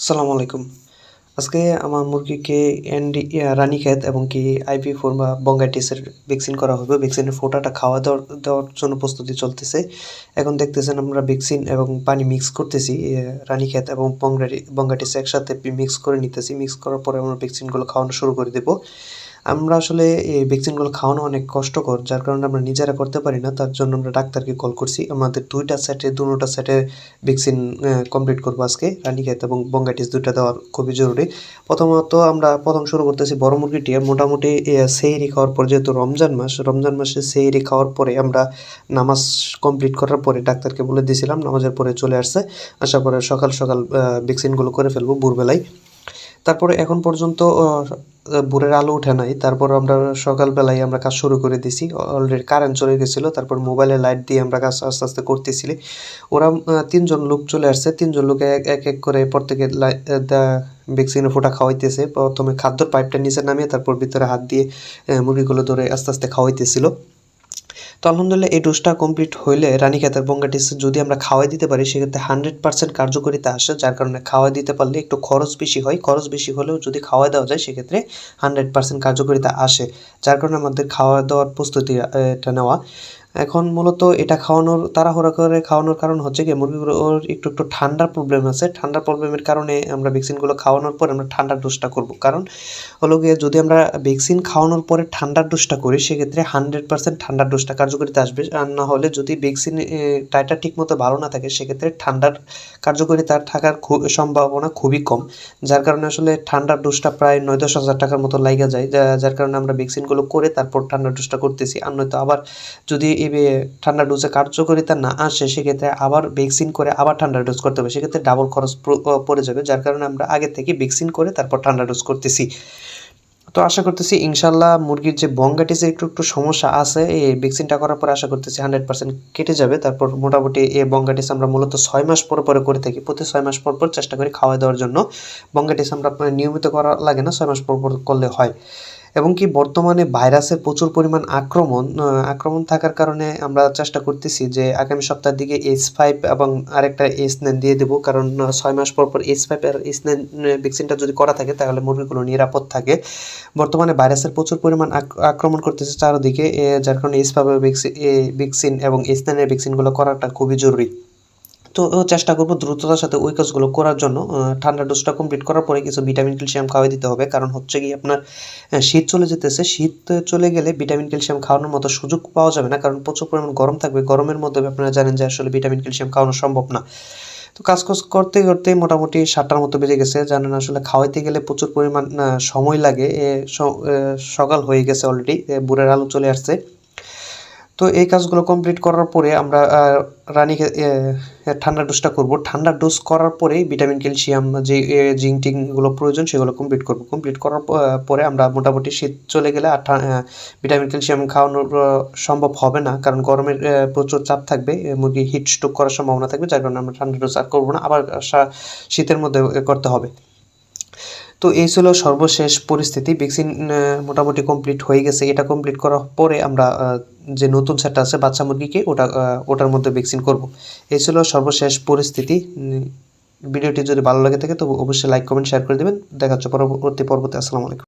আসসালামু আলাইকুম। আজকে আমার মুরগিকে এনডি রানীক্ষেত এবং কি আইপি ফোর বা বঙ্গাইটিসের ভ্যাকসিন করা হবে। ভ্যাকসিনের ফোটাটা খাওয়া দেওয়ার দেওয়ার জন্য প্রস্তুতি চলতেছে। এখন দেখতেছেন আমরা ভ্যাকসিন এবং পানি মিক্স করতেছি রানীক্ষেত এবং বঙ্গাটি বঙ্গাটিস একসাথে মিক্স করে নিতেছি। মিক্স করার পরে আমরা ভ্যাকসিনগুলো খাওয়ানো শুরু করে দেবো। আমরা আসলে এই ভ্যাকসিনগুলো খাওয়ানো অনেক কষ্টকর, যার কারণে আমরা নিজেরা করতে পারি না। তার জন্য আমরা ডাক্তারকে কল করছি। আমাদের দুইটা সেটে দুটা সেটে ভ্যাকসিন কমপ্লিট করব আজকে, রানীক্ষেত এবং বঙ্গাইটিস দুইটা দেওয়ার খুবই জরুরি। প্রথমত আমরা প্রথম শুরু করতেছি বড় মুরগিটি। মোটামুটি সেইরি খাওয়ার পর যেহেতু রমজান মাস, রমজান মাসে সেইরি খাওয়ার পরে আমরা নামাজ কমপ্লিট করার পরে ডাক্তারকে বলে দিয়েছিলাম নামাজের পরে চলে আসছে। আসার পরে সকাল সকাল ভ্যাকসিনগুলো করে ফেলব ভোরবেলায়। তারপরে এখন পর্যন্ত ভোরের আলো উঠে নাই। তারপর আমরা সকালবেলায় আমরা কাজ শুরু করে দিছি। অলরেডি কারেন্ট চলে গেছিল, তারপর মোবাইলে লাইট দিয়ে আমরা কাজ আস্তে আস্তে করতেছিলি। ওরা তিনজন লোক চলে আসছে। তিনজন লোকে এক এক করে প্রত্যেকে ভ্যাকসিনের ফোটা খাওয়াইতেছে। প্রথমে খাদ্যর পাইপটা নিচে নামিয়ে তারপর ভিতরে হাত দিয়ে মুরগিগুলো ধরে আস্তে আস্তে খাওয়াইতেছিল। তো আলহামদুলিল্লাহ এই ডোজটা কমপ্লিট হইলে রানীক্ষেতের বঙ্গাটিস যদি আমরা খাওয়াই দিতে পারি, সেক্ষেত্রে হান্ড্রেড পার্সেন্ট কার্যকরিতা আসে, যার কারণে খাওয়াই দিতে পারলে একটু খরচ বেশি হয়। খরচ বেশি হলেও যদি খাওয়া দেওয়া যায়, সেক্ষেত্রে হান্ড্রেড পার্সেন্ট কার্যকরিতা আসে। যার কারণে আমাদের খাওয়া দাওয়ার প্রস্তুতি এটা নেওয়া। এখন মূলত এটা খাওয়ানোর, তাড়াহুড়া করে খাওয়ানোর কারণ হচ্ছে কি মুরগিগুলোর একটু একটু ঠান্ডার প্রবলেম আছে। ঠান্ডার প্রবলেমের কারণে আমরা ভ্যাকসিনগুলো খাওয়ানোর পর আমরা ঠান্ডার ডোজটা করব। কারণ হলো গিয়ে যদি আমরা ভ্যাকসিন খাওয়ানোর পরে ঠান্ডার ডোজটা করি, সেক্ষেত্রে হান্ড্রেড পার্সেন্ট ঠান্ডার ডোজটা কার্যকরিতা আসবে। আর না হলে যদি ভ্যাকসিন টাইটা ঠিকমতো ভালো না থাকে, সেক্ষেত্রে ঠান্ডার কার্যকরিতা থাকার খুব সম্ভাবনা খুবই কম। যার কারণে আসলে ঠান্ডার ডোজটা প্রায় নয় দশ হাজার টাকার মতো লাইগা যায়। যার কারণে আমরা ভ্যাকসিনগুলো করে তারপর ঠান্ডার ডোজটা করতেছি। আর নয়তো আবার যদি ঠান্ডা ডোজে কার্যকরিতা না আসে, সেক্ষেত্রে আবার ভ্যাকসিন করে আবার ঠান্ডা ডোজ করতে হবে। সেক্ষেত্রে ডাবল খরচ পড়ে যাবে, যার কারণে আমরা আগে থেকে ভ্যাকসিন করে তারপর ঠান্ডা ডোজ করতেছি। তো আশা করতেছি ইনশাল্লাহ মুরগির যে বঙ্গাটিসে একটু একটু সমস্যা আছে, এই ভ্যাকসিনটা করার পর আশা করতেছি হান্ড্রেড পার্সেন্ট কেটে যাবে। তারপর মোটামুটি এই বঙ্গাটিস আমরা মূলত ছয় মাস পর, পরে করে থাকি। প্রতি ছয় মাস পর পর চেষ্টা করি খাওয়া দেওয়ার জন্য। বঙ্গাটিস আমরা নিয়মিত করা লাগে না, ছয় মাস পর পর করলে হয়। এবং কি বর্তমানে ভাইরাসের প্রচুর পরিমাণ আক্রমণ আক্রমণ থাকার কারণে আমরা চেষ্টা করতেছি যে আগামী সপ্তাহের দিকে এস ফাইভ এবং আরেকটা এইচ নাইন দিয়ে দেবো। কারণ ছয় মাস পর পর এইচ ফাইভ আর এইচ নাইন ভ্যাকসিনটা যদি করা থাকে তাহলে মুরগিগুলো নিরাপদ থাকে। বর্তমানে ভাইরাসের প্রচুর পরিমাণ আক্রমণ করতেছে চারদিকে যার কারণে এইচ ফাইভ ভ্যাকসিন এবং এইচ নাইনের ভ্যাকসিনগুলো করাটা খুবই জরুরি। তো চেষ্টা করব দ্রুততার সাথে ওই কাজগুলো করার জন্য। ঠান্ডা ডোজটা কমপ্লিট করার পরে কিছু ভিটামিন ক্যালসিয়াম খাওয়াই দিতে হবে। কারণ হচ্ছে কি আপনার শীত চলে যেতেছে। শীত চলে গেলে ভিটামিন ক্যালসিয়াম খাওয়ানোর মতো সুযোগ পাওয়া যাবে না। কারণ প্রচুর পরিমাণ গরম থাকবে। গরমের মধ্যে আপনারা জানেন যে আসলে ভিটামিন ক্যালসিয়াম খাওয়ানো সম্ভব না। তো কাজ করতে করতে মোটামুটি সাতটার মতো বেজে গেছে। জানেন আসলে খাওয়াইতে গেলে প্রচুর পরিমাণ সময় লাগে। সকাল হয়ে গেছে অলরেডি বুড়ের আলো চলে আসছে। তো এই কাজগুলো কমপ্লিট করার পরে আমরা রানীকে ঠান্ডা ডোজটা করব। ঠান্ডা ডোজ করার পরে ভিটামিন ক্যালসিয়াম যে জিঙ্ক টিংগুলো প্রয়োজন সেগুলো কমপ্লিট করব। কমপ্লিট করার পরে আমরা মোটামুটি শীত চলে গেলে আর ভিটামিন ক্যালসিয়াম খাওয়ানোর সম্ভব হবে না। কারণ গরমের প্রচুর চাপ থাকবে মুরগি হিট স্ট্রোক করার সম্ভাবনা থাকবে, যার কারণে আমরা ঠান্ডা ডোজ আর করব না। আবার শীতের মধ্যে করতে হবে। তো এই ছিল সর্বশেষ পরিস্থিতি। ভ্যাকসিন মোটামুটি কমপ্লিট হয়ে গেছে। এটা কমপ্লিট করার পরে আমরা যে নতুন সেটটা আছে, বাচ্চা মুরগিকে, ওটা ওটার মধ্যে ভ্যাকসিন করব। এই ছিল সর্বশেষ পরিস্থিতি। ভিডিওটি যদি ভালো লাগে থাকে তো অবশ্যই লাইক কমেন্ট শেয়ার করে দেবেন। দেখা হচ্ছে পরবর্তী পর্বতে। আসসালামু আলাইকুম।